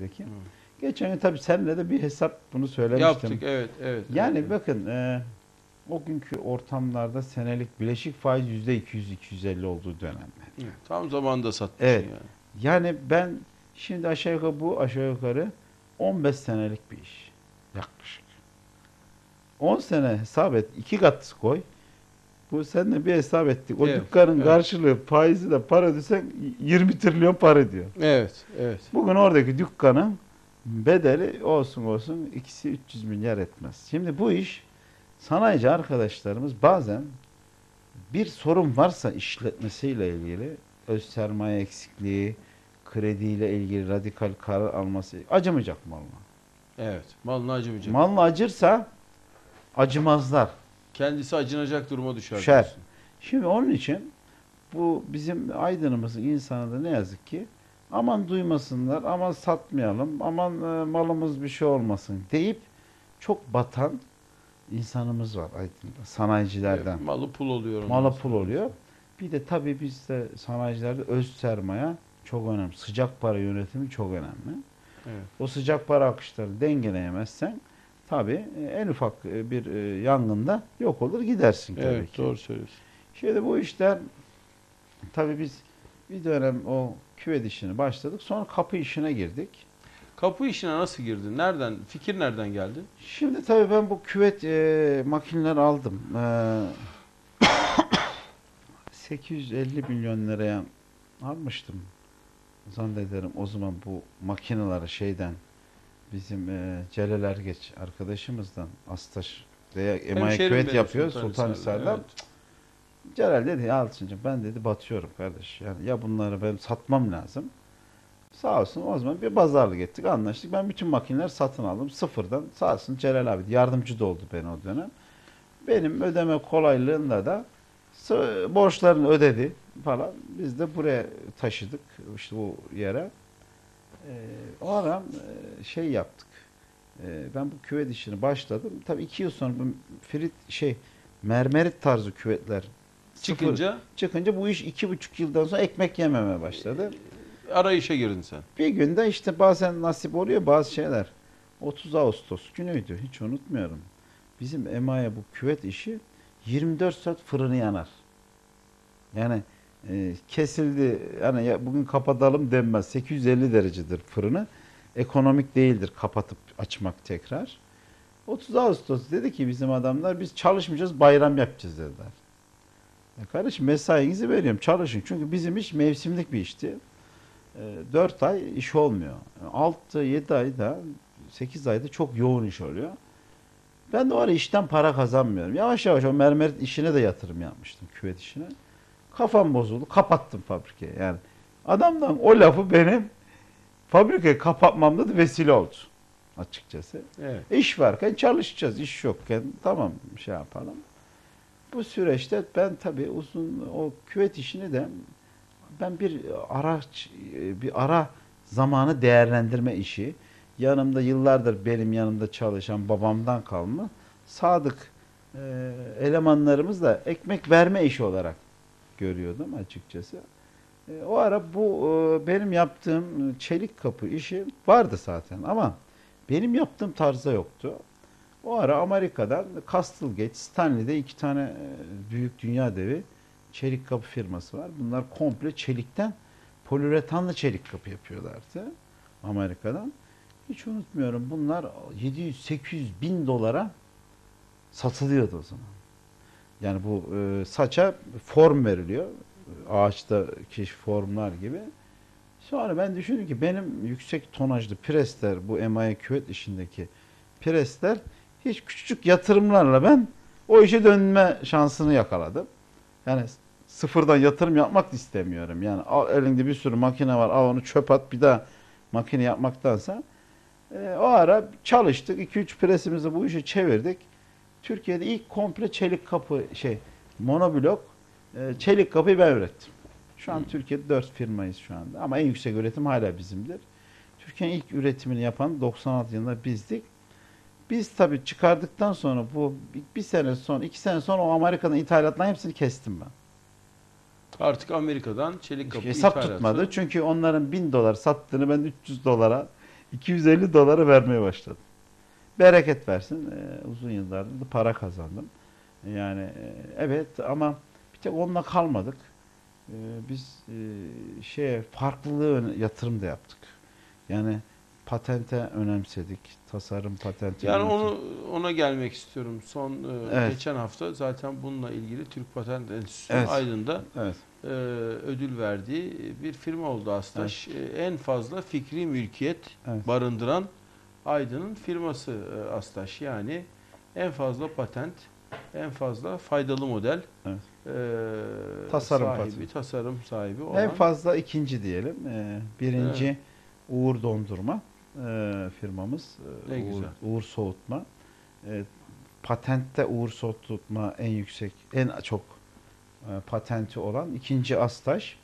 Peki. Geçen gün tabii seninle de bir hesap bunu söylemiştim. Yaptık evet evet. Yani evet. bakın e, o günkü ortamlarda senelik bileşik faiz yüzde 200-250 olduğu dönemler. Evet, Tam zamanında satmışsın Evet. yani. Yani ben şimdi aşağı yukarı bu aşağı yukarı 15 senelik bir iş. Yaklaşık. 10 sene hesap et. iki kat koy. Bu seninle bir hesap ettik. O Evet, dükkanın evet. karşılığı faizi de para ödesen 20 trilyon para ediyor. Evet evet. Bugün oradaki dükkanın bedeli olsun olsun ikisi 300 milyar etmez. Şimdi bu iş sanayici arkadaşlarımız bazen bir sorun varsa işletmesiyle ilgili öz sermaye eksikliği, krediyle ilgili radikal karar alması acımayacak malına. Evet. Malını acımayacak. Malına acırsa acımazlar. Kendisi acınacak duruma düşer. Düşer. diyorsun. Şimdi onun için bu bizim aydınımızın insanı da ne yazık ki aman duymasınlar, aman satmayalım, aman e, malımız bir şey olmasın deyip çok batan insanımız var Aydın'da, sanayicilerden. Evet, malı pul oluyor. Malı pul oluyor. Bir de tabii bizde sanayicilerde öz sermaye çok önemli. Sıcak para yönetimi çok önemli. Evet. O sıcak para akışları dengeleyemezsen tabii e, en ufak e, bir e, yangında yok olur gidersin tabii Evet ki. doğru söylüyorsun. Şimdi bu işler tabii biz bir dönem o küvet işini başladık. Sonra kapı işine girdik. Kapı işine nasıl girdin? Nereden? Fikir nereden geldi? Şimdi tabii ben bu küvet e, makineler aldım. E, 850 milyon liraya almıştım. Zannederim o zaman bu makineleri şeyden bizim e, Celal Ergeç arkadaşımızdan Astaş veya emaye Hemşerim küvet benim yapıyor Sultanhisar'da, evet. Celal dedi ya Alçıncığım ben dedi batıyorum kardeş. Yani ya bunları ben satmam lazım. Sağ olsun o zaman bir pazarlık ettik anlaştık. Ben bütün makineleri satın aldım sıfırdan. Sağ olsun Celal abi yardımcı da oldu beni o dönem. Benim ödeme kolaylığında da borçlarını ödedi falan. Biz de buraya taşıdık işte bu yere. Ee, o ara e, şey yaptık. Ee, ben bu küvet işini başladım. Tabii iki yıl sonra bu frit şey mermerit tarzı küvetler sıfır- Çıkınca çıkınca bu iş iki buçuk yıldan sonra ekmek yememeye başladı. arayışa girdin sen. Bir günde işte bazen nasip oluyor bazı şeyler. 30 Ağustos günüydü hiç unutmuyorum. Bizim emaye bu küvet işi 24 saat fırını yanar. Yani e, kesildi yani ya bugün kapatalım denmez. 850 derecedir fırını. Ekonomik değildir kapatıp açmak tekrar. 30 Ağustos dedi ki bizim adamlar biz çalışmayacağız bayram yapacağız dediler. Ya kardeşim mesainizi veriyorum çalışın. Çünkü bizim iş mevsimlik bir işti. 4 ay iş olmuyor. 6-7 ayda 8 ayda çok yoğun iş oluyor. Ben de o ara işten para kazanmıyorum. Yavaş yavaş o mermer işine de yatırım yapmıştım küvet işine. Kafam bozuldu. Kapattım fabrikayı. Yani adamdan o lafı benim fabrikayı kapatmamda da vesile oldu açıkçası. Evet. İş varken çalışacağız. İş yokken tamam şey yapalım. Bu süreçte ben tabii uzun o küvet işini de ben bir araç bir ara zamanı değerlendirme işi yanımda yıllardır benim yanımda çalışan babamdan kalma sadık e, elemanlarımız da ekmek verme işi olarak görüyordum açıkçası. E, o ara bu e, benim yaptığım çelik kapı işi vardı zaten ama benim yaptığım tarzda yoktu. O ara Amerika'dan Castlegate, Stanley'de iki tane e, büyük dünya devi çelik kapı firması var. Bunlar komple çelikten poliüretanlı çelik kapı yapıyorlardı Amerika'dan. Hiç unutmuyorum bunlar 700-800 bin dolara satılıyordu o zaman. Yani bu e, saça form veriliyor. Ağaçtaki formlar gibi. Sonra ben düşündüm ki benim yüksek tonajlı presler bu emaye küvet işindeki presler hiç küçücük yatırımlarla ben o işe dönme şansını yakaladım. Yani sıfırdan yatırım yapmak istemiyorum. Yani al, elinde bir sürü makine var al onu çöp at bir daha makine yapmaktansa e, o ara çalıştık 2-3 presimizi bu işe çevirdik. Türkiye'de ilk komple çelik kapı şey monoblok e, çelik kapıyı ben ürettim. Şu an Türkiye'de 4 firmayız şu anda ama en yüksek üretim hala bizimdir. Türkiye'nin ilk üretimini yapan 96 yılında bizdik. Biz tabii çıkardıktan sonra bu bir, sene sonra, iki sene sonra o Amerika'dan ithalatların hepsini kestim ben. Artık Amerika'dan çelik kapı Hesap ithalatı. tutmadı. Çünkü onların 1000 dolar sattığını ben 300 dolara 250 doları vermeye başladım. Bereket versin. e, uzun yıllardır para kazandım. Yani e, evet ama bir tek onunla kalmadık. E, biz e, şeye farklılığı yatırım da yaptık. Yani patente önemsedik. Tasarım patenti. Yani önemsedik. onu ona gelmek istiyorum. Son e, Evet. geçen hafta zaten bununla ilgili Türk Patent Enstitüsü Evet. Aydın'da Evet. e, ödül verdiği bir firma oldu Astaş. E, en fazla fikri mülkiyet Evet. barındıran Aydın'ın firması e, Astaş. Yani en fazla patent, en fazla faydalı model Evet. e, Tasarım sahibi, patenti. tasarım sahibi olan. En fazla ikinci diyelim. Ee, birinci Uğur Dondurma ee, firmamız. Ee, Ne Uğur, güzel. Uğur Soğutma. Ee, patentte Uğur Soğutma en yüksek, en çok e, patenti olan. ikinci Astaş.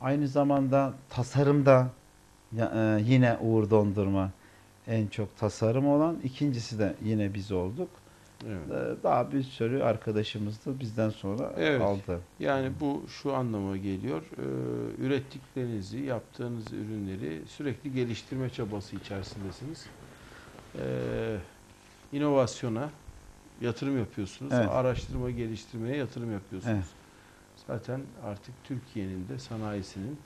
Aynı zamanda tasarımda e, yine Uğur Dondurma en çok tasarım olan. İkincisi de yine biz olduk. Evet. Ee, Daha bir sürü arkadaşımız da bizden sonra Evet. aldı. Yani bu şu anlama geliyor. e, ürettiklerinizi, yaptığınız ürünleri sürekli geliştirme çabası içerisindesiniz. E, inovasyona yatırım yapıyorsunuz. Evet. Araştırma, geliştirmeye yatırım yapıyorsunuz. Evet. Zaten artık Türkiye'nin de sanayisinin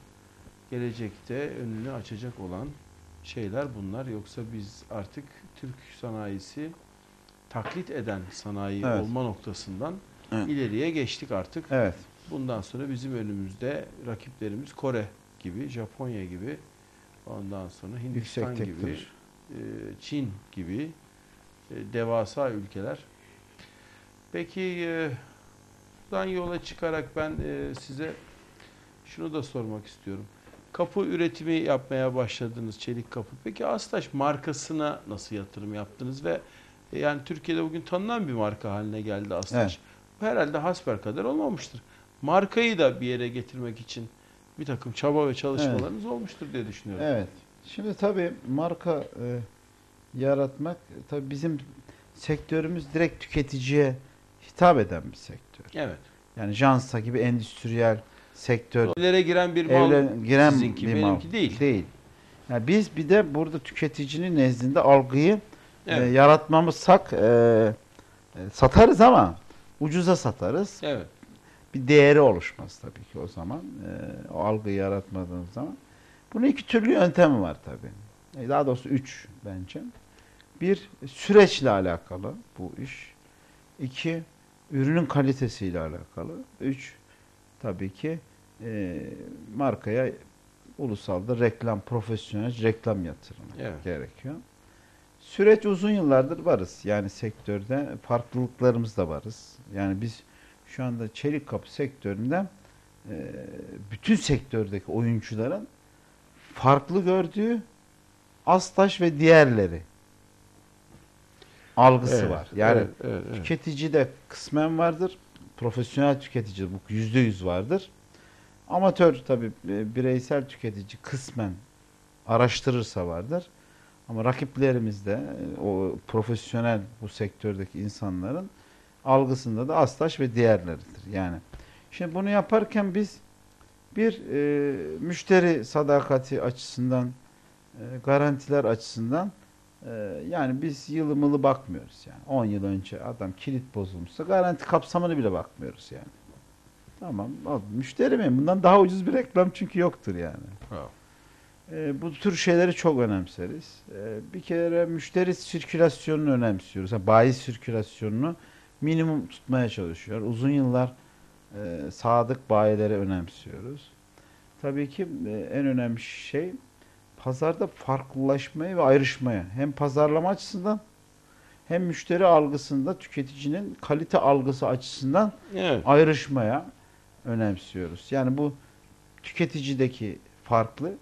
gelecekte önünü açacak olan şeyler bunlar. Yoksa biz artık Türk sanayisi taklit eden sanayi Evet. olma noktasından Evet. ileriye geçtik artık. Evet. Bundan sonra bizim önümüzde rakiplerimiz Kore gibi, Japonya gibi, ondan sonra Hindistan gibi, e, Çin gibi e, devasa ülkeler. Peki e, buradan yola çıkarak ben size şunu da sormak istiyorum. Kapı üretimi yapmaya başladınız çelik kapı. Peki Astaş markasına nasıl yatırım yaptınız ve e, yani Türkiye'de bugün tanınan bir marka haline geldi Astaş. Evet. Bu herhalde hasbelkader olmamıştır. Markayı da bir yere getirmek için bir takım çaba ve çalışmalarınız olmuştur diye düşünüyorum. Evet. Şimdi tabii marka e, yaratmak tabii bizim sektörümüz direkt tüketiciye hitap eden bir sektör. Evet. Yani Jansa gibi endüstriyel sektör Evlere giren bir mal evle giren sizinki, bir benimki mal değil. değil. Yani biz bir de burada tüketicinin nezdinde algıyı e, Evet. yaratmamızsak e, e, satarız ama ucuza satarız. Evet. bir değeri oluşmaz tabii ki o zaman. Ee, o algıyı yaratmadığınız zaman. Bunun iki türlü yöntemi var tabii. E, Daha doğrusu üç bence. Bir, süreçle alakalı bu iş. İki, ürünün kalitesiyle alakalı. Üç, tabii ki e, markaya ulusalda reklam, profesyonel reklam yatırımı Evet. gerekiyor. Süreç uzun yıllardır varız. Yani sektörde farklılıklarımız da varız. Yani biz şu anda çelik kapı sektöründe e, bütün sektördeki oyuncuların farklı gördüğü Astaş ve diğerleri algısı Evet, var. Yani evet, evet, evet. tüketici de kısmen vardır. Profesyonel tüketici bu yüzde yüz vardır. Amatör tabi bireysel tüketici kısmen araştırırsa vardır. Ama rakiplerimizde e, o profesyonel bu sektördeki insanların algısında da Astaş ve diğerleridir. Yani şimdi bunu yaparken biz bir e, müşteri sadakati açısından e, garantiler açısından e, yani biz yılı mılı bakmıyoruz yani. 10 yıl önce adam kilit bozulmuşsa garanti kapsamını bile bakmıyoruz yani. Tamam. al, Müşteri mi? Bundan daha ucuz bir reklam çünkü yoktur yani. E, bu tür şeyleri çok önemseriz. E, bir kere müşteri sirkülasyonunu önemsiyoruz. Yani bayi sirkülasyonunu minimum tutmaya çalışıyor. Uzun yıllar e, sadık bayileri önemsiyoruz. Tabii ki e, en önemli şey pazarda farklılaşmaya ve ayrışmaya. Hem pazarlama açısından hem müşteri algısında tüketicinin kalite algısı açısından Evet. ayrışmaya önemsiyoruz. Yani bu tüketicideki farklı,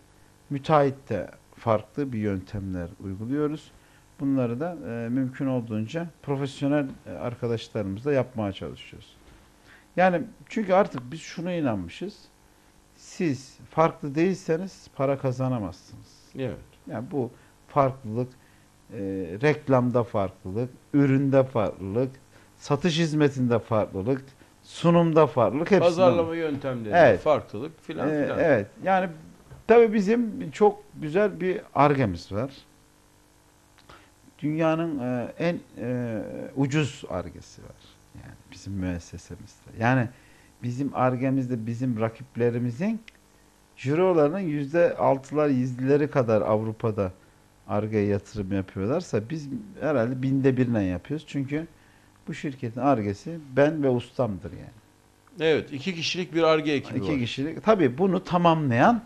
müteahhitte farklı bir yöntemler uyguluyoruz. Bunları da e, mümkün olduğunca profesyonel e, arkadaşlarımızla yapmaya çalışıyoruz. Yani çünkü artık biz şuna inanmışız. Siz farklı değilseniz para kazanamazsınız. Evet. Yani bu farklılık e, reklamda farklılık, üründe farklılık, satış hizmetinde farklılık, sunumda farklılık hepsinde. Pazarlama yöntemleri, Evet. farklılık filan Ee, filan. evet. Yani Tabii bizim çok güzel bir argemiz var. Dünyanın e, en e, ucuz argesi var. Yani bizim müessesemizde. Yani bizim argemizde bizim rakiplerimizin cirolarının yüzde altılar, yüzdeleri kadar Avrupa'da argeye yatırım yapıyorlarsa biz herhalde binde birine yapıyoruz. Çünkü bu şirketin argesi ben ve ustamdır yani. Evet, iki kişilik bir arge ekibi İki var. kişilik. Tabii bunu tamamlayan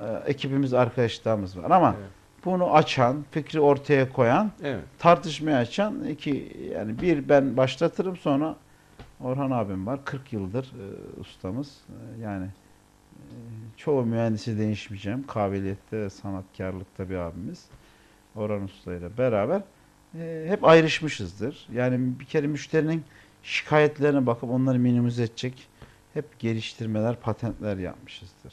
e, ekibimiz, arkadaşlarımız var ama Evet. bunu açan, fikri ortaya koyan, Evet. tartışmaya açan iki yani bir ben başlatırım sonra Orhan abim var. 40 yıldır e, ustamız. E, yani e, çoğu mühendisi değişmeyeceğim. Kabiliyette, sanatkarlıkta bir abimiz. Orhan Usta ile beraber e, hep ayrışmışızdır. Yani bir kere müşterinin şikayetlerine bakıp onları minimize edecek hep geliştirmeler, patentler yapmışızdır.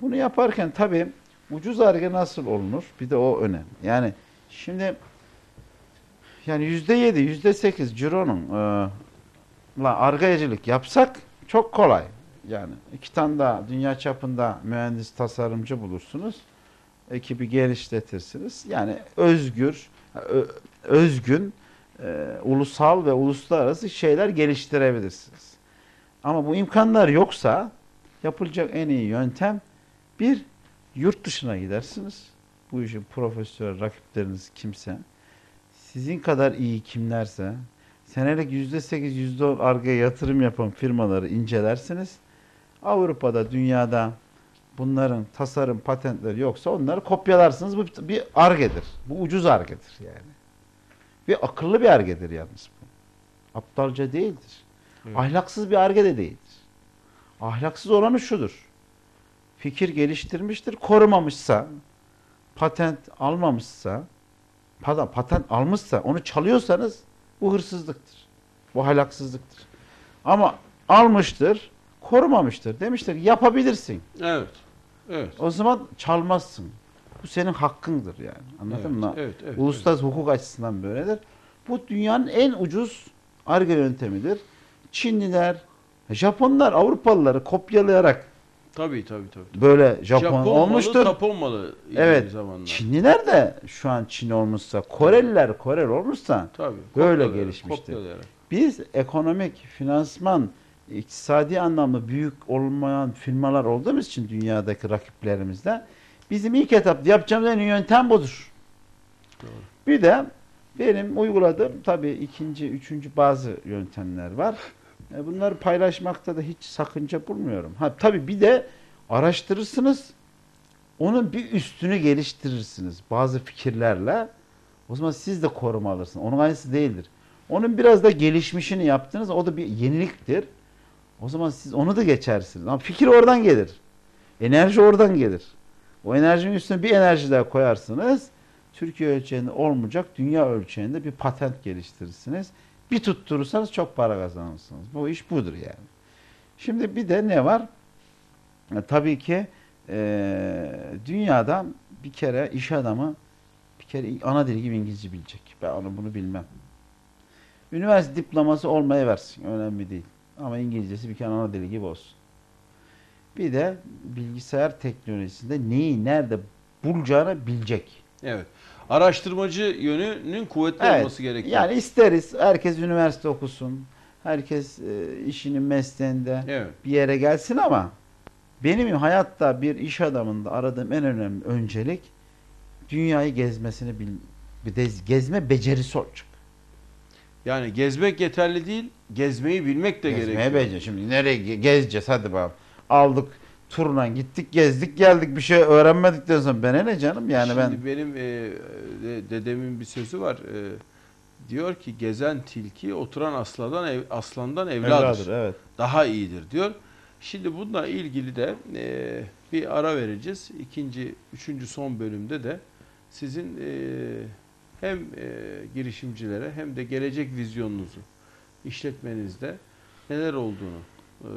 Bunu yaparken tabii ucuz arge nasıl olunur? Bir de o önemli. Yani şimdi yani yüzde yedi, yüzde sekiz cironun e, la argayacılık yapsak çok kolay. Yani iki tane daha dünya çapında mühendis tasarımcı bulursunuz. Ekibi genişletirsiniz. Yani özgür, özgün, e, ulusal ve uluslararası şeyler geliştirebilirsiniz. Ama bu imkanlar yoksa yapılacak en iyi yöntem bir yurt dışına gidersiniz. Bu işin profesyonel rakipleriniz kimse, sizin kadar iyi kimlerse, senelik yüzde sekiz, yüzde on argaya yatırım yapan firmaları incelersiniz. Avrupa'da, dünyada bunların tasarım patentleri yoksa onları kopyalarsınız. Bu bir argedir. Bu ucuz argedir yani. Ve akıllı bir argedir yalnız bu. Aptalca değildir. Evet. Ahlaksız bir arge de değildir. Ahlaksız olanı şudur. Fikir geliştirmiştir, korumamışsa, patent almamışsa, pardon patent almışsa, onu çalıyorsanız bu hırsızlıktır. Bu ahlaksızlıktır. Ama almıştır, korumamıştır. Demiştir yapabilirsin. Evet. Evet. O zaman çalmazsın. Bu senin hakkındır yani. Anladın evet. mı? Evet, evet. Uluslararası hukuk açısından böyledir. Bu dünyanın en ucuz arge yöntemidir. Çinliler, Japonlar Avrupalıları kopyalayarak Tabii tabii tabii. böyle Japon, Japon olmuştur. malı, Japon malı Evet. zamanlar. Çinliler de şu an Çin olmuşsa, Koreliler Korel olmuşsa Tabii. Böyle kopyalayarak. biz ekonomik, finansman, iktisadi anlamda büyük olmayan firmalar olduğumuz için dünyadaki rakiplerimizde bizim ilk etapta yapacağımız en iyi yöntem budur. Doğru. Bir de benim uyguladığım tabii ikinci, üçüncü bazı yöntemler var. E, Bunları paylaşmakta da hiç sakınca bulmuyorum. Ha tabii bir de araştırırsınız. Onun bir üstünü geliştirirsiniz bazı fikirlerle. O zaman siz de koruma alırsınız. Onun aynısı değildir. Onun biraz da gelişmişini yaptınız. O da bir yeniliktir. O zaman siz onu da geçersiniz. Ama fikir oradan gelir. Enerji oradan gelir. O enerjinin üstüne bir enerji daha koyarsınız. Türkiye ölçeğinde olmayacak, dünya ölçeğinde bir patent geliştirirsiniz. Bir tutturursanız çok para kazanırsınız. Bu iş budur yani. Şimdi bir de ne var? E, tabii ki e, dünyada bir kere iş adamı bir kere ana dili gibi İngilizce bilecek. Ben onu bunu bilmem. Üniversite diploması olmaya versin. Önemli değil. Ama İngilizcesi bir kere ana dili gibi olsun. Bir de bilgisayar teknolojisinde neyi nerede bulacağını bilecek. Evet. Araştırmacı yönünün kuvvetli Evet, olması gerekiyor. Yani isteriz herkes üniversite okusun. Herkes e, işinin mesleğinde Evet. bir yere gelsin ama benim hayatta bir iş adamında aradığım en önemli öncelik dünyayı gezmesini bil, bir de gezme becerisi olacak. Yani gezmek yeterli değil, gezmeyi bilmek de Gezmeye gerekiyor. becer. Şimdi nereye ge- gezeceğiz hadi bakalım. Aldık turla gittik gezdik geldik bir şey öğrenmedikten sonra ben ne canım yani Şimdi ben benim e, de- dedemin bir sözü var. E, diyor ki gezen tilki oturan aslandan ev, aslandan evladır. evladır evet. Daha iyidir diyor. Şimdi bununla ilgili de e, bir ara vereceğiz. İkinci, üçüncü son bölümde de sizin e, hem e, girişimcilere hem de gelecek vizyonunuzu işletmenizde neler olduğunu e,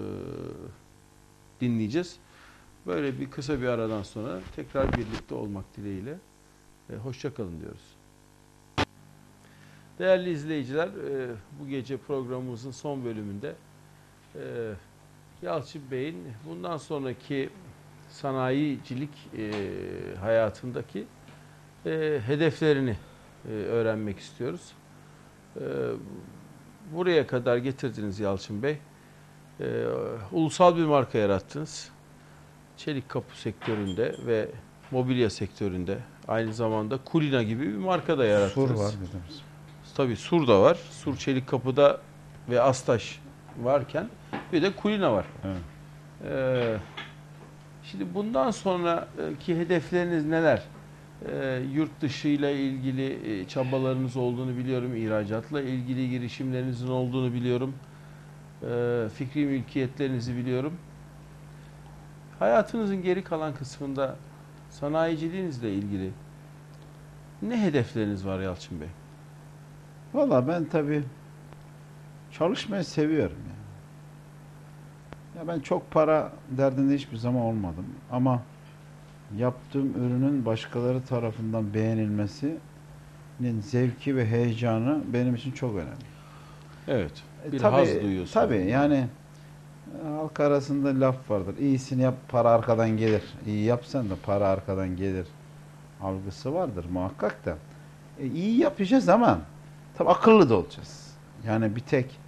dinleyeceğiz. Böyle bir kısa bir aradan sonra tekrar birlikte olmak dileğiyle e, hoşça kalın diyoruz. Değerli izleyiciler, e, bu gece programımızın son bölümünde e, Yalçın Bey'in bundan sonraki sanayicilik e, hayatındaki e, hedeflerini e, öğrenmek istiyoruz. E, buraya kadar getirdiniz Yalçın Bey. E, ulusal bir marka yarattınız. Çelik kapı sektöründe ve mobilya sektöründe aynı zamanda Kulina gibi bir marka da yarattınız. Sur var dediğimiz. Tabii Sur da var. Sur Çelik Kapı'da ve Astaş varken bir de Kulina var. Evet. Ee, şimdi bundan sonraki hedefleriniz neler? Ee, yurt dışı ile ilgili e, çabalarınız olduğunu biliyorum. İhracatla ilgili girişimlerinizin olduğunu biliyorum. Ee, fikri mülkiyetlerinizi biliyorum. Hayatınızın geri kalan kısmında sanayiciliğinizle ilgili ne hedefleriniz var Yalçın Bey? Valla ben tabii çalışmayı seviyorum ya. Ya ben çok para derdinde hiçbir zaman olmadım ama yaptığım ürünün başkaları tarafından beğenilmesinin zevki ve heyecanı benim için çok önemli. Evet. E, Bir tabii, haz duyuyorsun. Tabii yani e, halk arasında laf vardır. İyisini yap para arkadan gelir. İyi yapsan da para arkadan gelir. Algısı vardır muhakkak da. E, iyi yapacağız ama tabii akıllı da olacağız. Yani bir tek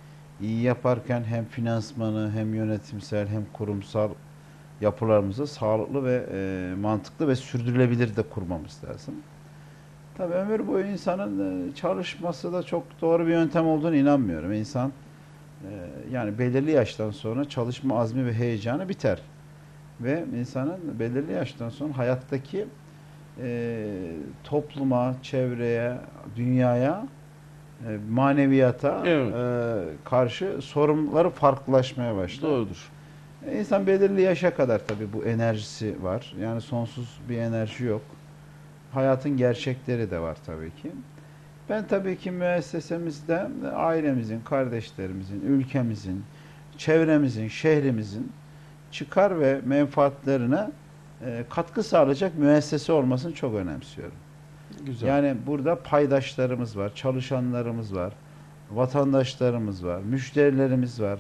iyi yaparken hem finansmanı hem yönetimsel hem kurumsal yapılarımızı sağlıklı ve e, mantıklı ve sürdürülebilir de kurmamız lazım. Tabii ömür boyu insanın e, çalışması da çok doğru bir yöntem olduğunu inanmıyorum. İnsan e, yani belirli yaştan sonra çalışma azmi ve heyecanı biter. Ve insanın belirli yaştan sonra hayattaki e, topluma, çevreye, dünyaya, e, maneviyata Evet. e, karşı sorumluları farklılaşmaya başlar. Doğrudur. İnsan belirli yaşa kadar tabii bu enerjisi var. Yani sonsuz bir enerji yok. Hayatın gerçekleri de var tabii ki. Ben tabii ki müessesemizde ailemizin, kardeşlerimizin, ülkemizin, çevremizin, şehrimizin çıkar ve menfaatlerine e, katkı sağlayacak müessese olmasını çok önemsiyorum. Güzel. Yani burada paydaşlarımız var, çalışanlarımız var, vatandaşlarımız var, müşterilerimiz var,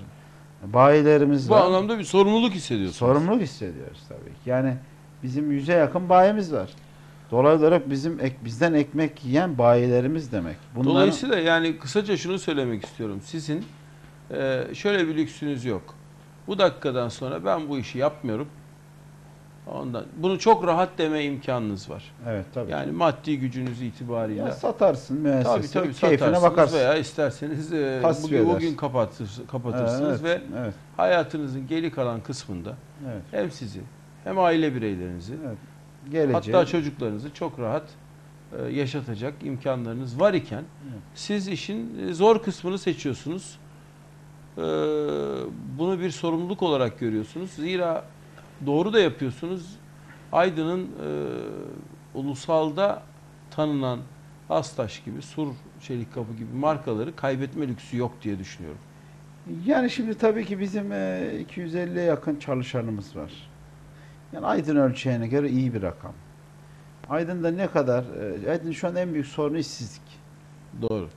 bayilerimiz Bu var. anlamda bir sorumluluk hissediyorsunuz. Sorumluluk hissediyoruz tabii ki. Yani bizim yüze yakın bayimiz var. Dolaylı olarak bizim ek, bizden ekmek yiyen bayilerimiz demek. Bunların- Dolayısıyla yani kısaca şunu söylemek istiyorum. Sizin e, şöyle bir lüksünüz yok. Bu dakikadan sonra ben bu işi yapmıyorum. Ondan bunu çok rahat deme imkanınız var. evet tabii. Yani maddi gücünüz itibariyle. ya satarsın müessese, tabii tabii keyfine bakarsın. veya isterseniz e, Tasfiye bugün, edersin. bugün kapatır, kapatırsınız evet, ve evet, hayatınızın geri kalan kısmında evet, hem sizi hem aile bireylerinizi evet. Geleceği. Hatta çocuklarınızı çok rahat e, yaşatacak imkanlarınız var iken Evet. siz işin e, zor kısmını seçiyorsunuz. E, Bunu bir sorumluluk olarak görüyorsunuz. Zira doğru da yapıyorsunuz. Aydın'ın e, ulusalda tanınan Astaş gibi, Sur Çelik Kapı gibi markaları kaybetme lüksü yok diye düşünüyorum. Yani şimdi tabii ki bizim e, 250'ye yakın çalışanımız var. Yani Aydın ölçeğine göre iyi bir rakam. Aydın'da ne kadar, e, Aydın şu an en büyük sorunu işsizlik. Doğru.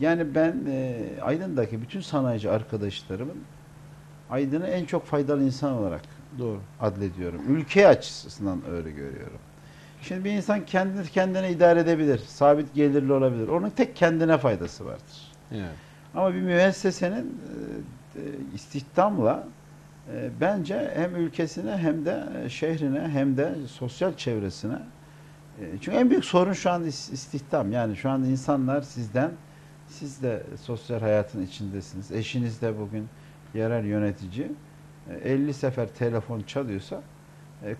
Yani ben e, Aydın'daki bütün sanayici arkadaşlarımın Aydın'ı en çok faydalı insan olarak Doğru. adlediyorum. Ülke açısından öyle görüyorum. Şimdi bir insan kendini kendine idare edebilir. Sabit gelirli olabilir. Onun tek kendine faydası vardır. Evet. Ama bir müessesenin e, istihdamla bence hem ülkesine hem de e, şehrine hem de sosyal çevresine e, çünkü en büyük sorun şu an is- istihdam. Yani şu an insanlar sizden siz de sosyal hayatın içindesiniz. Eşiniz de bugün yerel yönetici. E, 50 sefer telefon çalıyorsa e,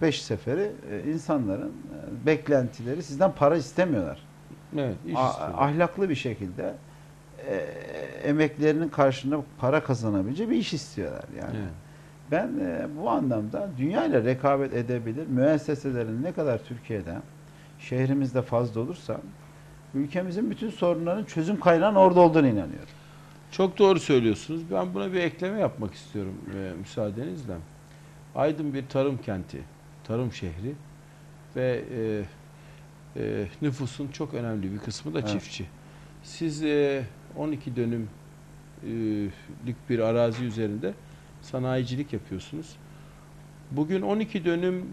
45 seferi e, insanların e, beklentileri sizden para istemiyorlar Evet. iş istiyorum. ahlaklı bir şekilde e, emeklerinin karşılığında para kazanabileceği bir iş istiyorlar yani. Evet. Ben e, bu anlamda dünya ile rekabet edebilir müesseselerin ne kadar Türkiye'de şehrimizde fazla olursa ülkemizin bütün sorunların çözüm kaynağının orada olduğunu inanıyorum. Çok doğru söylüyorsunuz. Ben buna bir ekleme yapmak istiyorum e, müsaadenizle. Aydın bir tarım kenti, tarım şehri ve e, e, nüfusun çok önemli bir kısmı da Evet. çiftçi. Siz e, 12 dönümlük bir arazi üzerinde sanayicilik yapıyorsunuz. Bugün 12 dönüm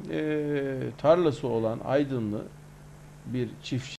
tarlası olan Aydınlı bir çiftçi